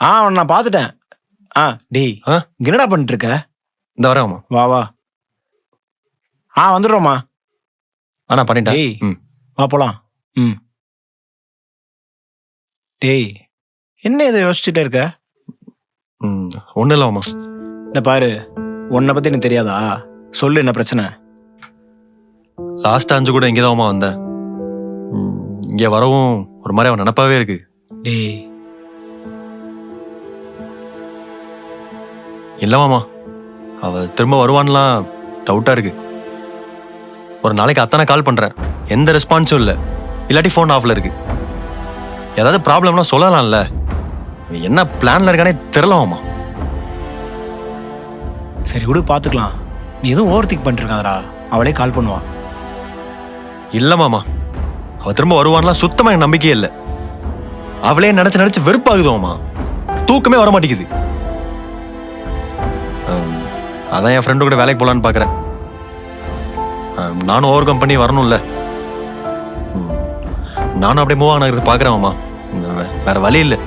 ஆ அவனை நான் பார்த்துட்டேன். ஆ டேய் ஆ? என்னடா பண்ணிட்டு இருக்க இந்த வரேன் வா வா. ஆ வந்துடுறோம்மா. ஆ நான் பண்ணிட்டேன். டேய் ம். வா போலாம். ம். டேய் என்ன இதை யோசிச்சுட்டே இருக்க? ம் ஒன்றும் இல்லை மாமா இந்த பாரு உன்னை பத்தி எனக்கு தெரியாதா? சொல்லு என்ன பிரச்சனை? லாஸ்ட் அஞ்சு கூட இங்கே தான் வந்தேன். ம், இங்கே வரவும் ஒரு மாதிரி அவன் நினப்பாவே இருக்கு. டேய் இல்லை மாமா. அவ திரும்ப வருவான்லாம் டவுட்டாக இருக்கு. ஒரு நாளைக்கு அத்தனை கால் பண்ணுறேன் எந்த ரெஸ்பான்ஸும் இல்லை. இல்லாட்டி ஃபோன் ஆஃப்ல இருக்கு. ஏதாவது ப்ராப்ளம்னா சொல்லலாம்ல. என்ன பிளான்ல இருக்கானே தெரில மாமா. சரி விடு பார்த்துக்கலாம் நீ எதுவும் ஓவர் திங்க் பண்ணிருக்காதடா. அவளே கால் பண்ணுவா. இல்லை மாமா. அவ திரும்ப வருவான்லாம் சுத்தமாக எனக்கு நம்பிக்கையே இல்லை. அவளே நினச்சி நினச்சி வெறுப்பாகுது மாமா. தூக்கமே வர மாட்டேங்குது அதான் என் ஃப்ரெண்டு கூட வேலைக்கு போகலான்னு பார்க்குறேன் நானும் ஓவர் கம் பண்ணி வரணும்ல. ம், நானும் அப்படியே மூவ் ஆனது பார்க்குறேன் மாமா. வேற வழி இல்லை.